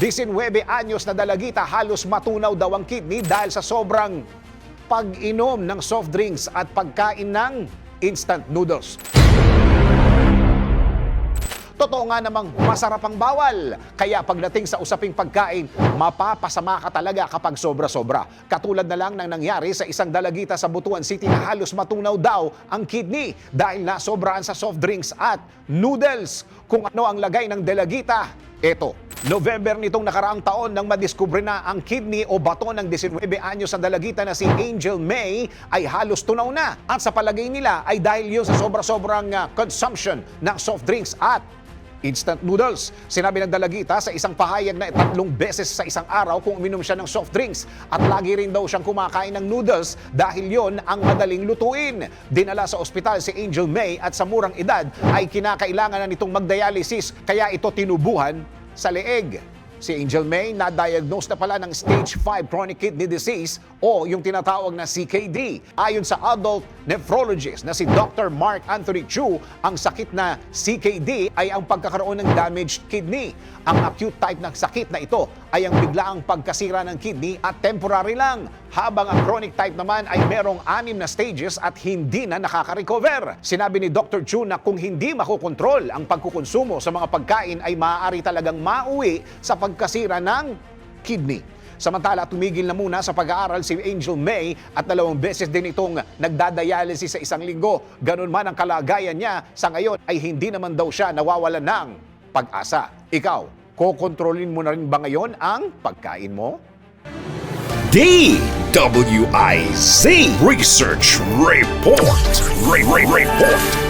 19 anyos na dalagita halos matunaw daw ang kidney dahil sa sobrang pag-inom ng soft drinks at pagkain ng instant noodles. Totoo nga namang masarap ang bawal. Kaya pagdating sa usaping pagkain, mapapasama ka talaga kapag sobra-sobra. Katulad na lang ng nangyari sa isang dalagita sa Butuan City na halos matunaw daw ang kidney dahil nasobraan sa soft drinks at noodles. Kung ano ang lagay ng dalagita, eto. November nitong nakaraang taon nang madiskubre na ang kidney o bato ng 19 anyos na dalagita na si Angel May ay halos tunaw na. At sa palagay nila ay dahil yun sa sobra-sobrang ah, consumption ng soft drinks at instant noodles. Sinabi ng dalagita sa isang pahayag na tatlong beses sa isang araw kung uminom siya ng soft drinks at lagi rin daw siyang kumakain ng noodles dahil yon ang madaling lutuin. Dinala sa ospital si Angel May at sa murang edad ay kinakailangan na nitong magdialysis kaya ito tinubuhan sa leeg. Si Angel May na-diagnose na pala ng stage 5 chronic kidney disease o yung tinatawag na CKD. Ayon sa adult nephrologist na si Dr. Mark Anthony Chu, ang sakit na CKD ay ang pagkakaroon ng damaged kidney. Ang acute type ng sakit na ito ay ang biglaang pagkasira ng kidney at temporary lang. Habang ang chronic type naman ay merong anim na stages at hindi na nakaka-recover. Sinabi ni Dr. Chu na kung hindi makokontrol ang pagkukonsumo sa mga pagkain ay maaari talagang mauwi sa pagkasira ng kidney. Samantala, tumigil na muna sa pag-aaral si Angel May at dalawang beses din itong nagdadialysis sa isang linggo. Ganun man ang kalagayan niya, sa ngayon ay hindi naman daw siya nawawalan ng pag-asa. Ikaw, kokontrolin mo na rin ba ngayon ang pagkain mo? DWIZ Research Report. Re- Re- Report.